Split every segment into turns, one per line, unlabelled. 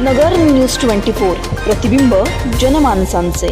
नगर news twenty four प्रतिबिंब जनमानसांचे.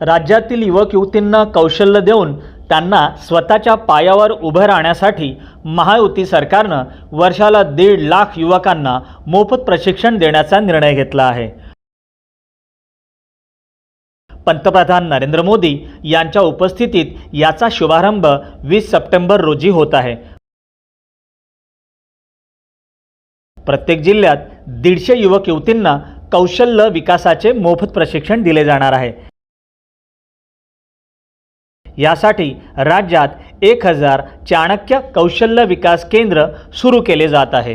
राज्यातील युवक युवतींना कौशल्य देऊन त्यांना स्वतःच्या पायावर उभं राहण्यासाठी महायुती सरकारनं वर्षाला दीड लाख युवकांना मोफत प्रशिक्षण देण्याचा निर्णय घेतला आहे. पंतप्रधान नरेंद्र मोदी यांच्या उपस्थितीत याचा शुभारंभ वीस सप्टेंबर रोजी होत आहे. प्रत्येक जिल्ह्यात दीडशे युवक युवतींना कौशल्य विकासाचे मोफत प्रशिक्षण दिले जाणार आहे. यासाठी राज्यात एक हजार चाणक्य कौशल्य विकास केंद्र सुरू केले जात आहे.